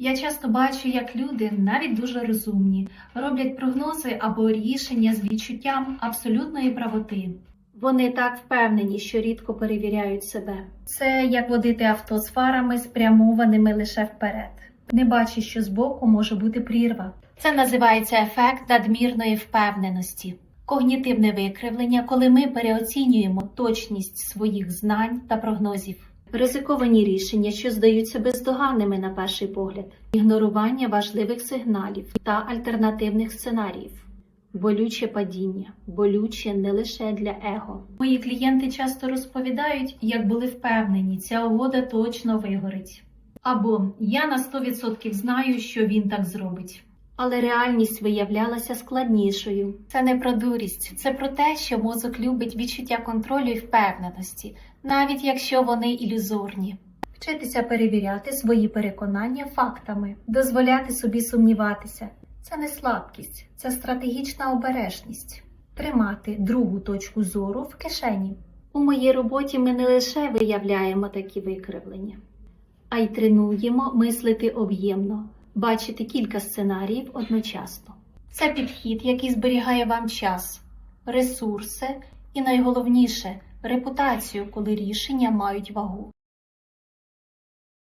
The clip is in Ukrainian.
Я часто бачу, як люди, навіть дуже розумні, роблять прогнози або рішення з відчуттям абсолютної правоти. Вони так впевнені, що рідко перевіряють себе. Це як водити авто з фарами, спрямованими лише вперед. Не бачиш, що збоку може бути прірва. Це називається ефект надмірної впевненості. Когнітивне викривлення, коли ми переоцінюємо точність своїх знань та прогнозів. Ризиковані рішення, що здаються бездоганними на перший погляд, ігнорування важливих сигналів та альтернативних сценаріїв. Болюче падіння, болюче не лише для его. Мої клієнти часто розповідають, як були впевнені, ця угода точно вигорить. Або я на 100% знаю, що він так зробить. Але реальність виявлялася складнішою. Це не про дурість, це про те, що мозок любить відчуття контролю і впевненості, навіть якщо вони ілюзорні. Вчитися перевіряти свої переконання фактами, дозволяти собі сумніватися. Це не слабкість, це стратегічна обережність. Тримати другу точку зору в кишені. У моїй роботі ми не лише виявляємо такі викривлення, а й тренуємо мислити об'ємно, бачити кілька сценаріїв одночасно. Це підхід, який зберігає вам час, ресурси і найголовніше репутацію, коли рішення мають вагу.